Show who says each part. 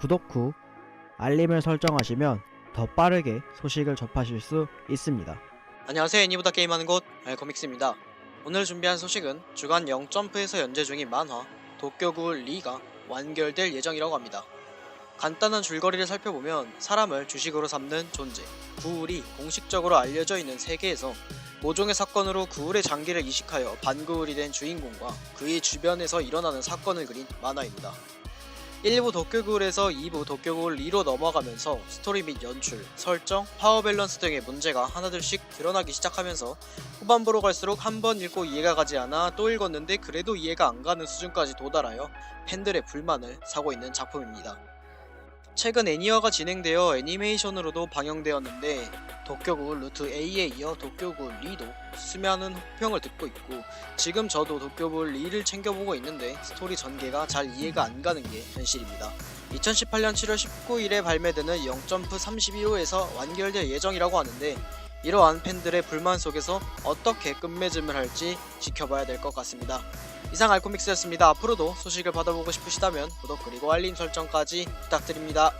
Speaker 1: 구독 후 알림을 설정하시면 더 빠르게 소식을 접하실 수 있습니다.
Speaker 2: 안녕하세요. 애니보다 게임하는 곳 알코믹스입니다. 오늘 준비한 소식은 주간 0점프에서 연재 중인 만화 도쿄구울 리가 완결될 예정이라고 합니다. 간단한 줄거리를 살펴보면 사람을 주식으로 삼는 존재 구울이 공식적으로 알려져 있는 세계에서 모종의 사건으로 구울의 장기를 이식하여 반구울이 된 주인공과 그의 주변에서 일어나는 사건을 그린 만화입니다 1부 도쿄구울에서 2부 도쿄구울 리로 넘어가면서 스토리 및 연출, 설정, 파워 밸런스 등의 문제가 하나둘씩 드러나기 시작하면서 후반부로 갈수록 한 번 읽고 이해가 가지 않아 또 읽었는데 그래도 이해가 안 가는 수준까지 도달하여 팬들의 불만을 사고 있는 작품입니다. 최근 애니화가 진행되어 애니메이션으로도 방영되었는데 도쿄구울 루트 A에 이어 도쿄구울 리도 수많은 호평을 듣고 있고 지금 저도 도쿄구울 리를 챙겨보고 있는데 스토리 전개가 잘 이해가 안 가는 게 현실입니다. 2018년 7월 19일에 발매되는 0점프 32호에서 완결될 예정이라고 하는데 이러한 팬들의 불만 속에서 어떻게 끝맺음을 할지 지켜봐야 될 것 같습니다. 이상 알코믹스였습니다. 앞으로도 소식을 받아보고 싶으시다면 구독 그리고 알림 설정까지 부탁드립니다.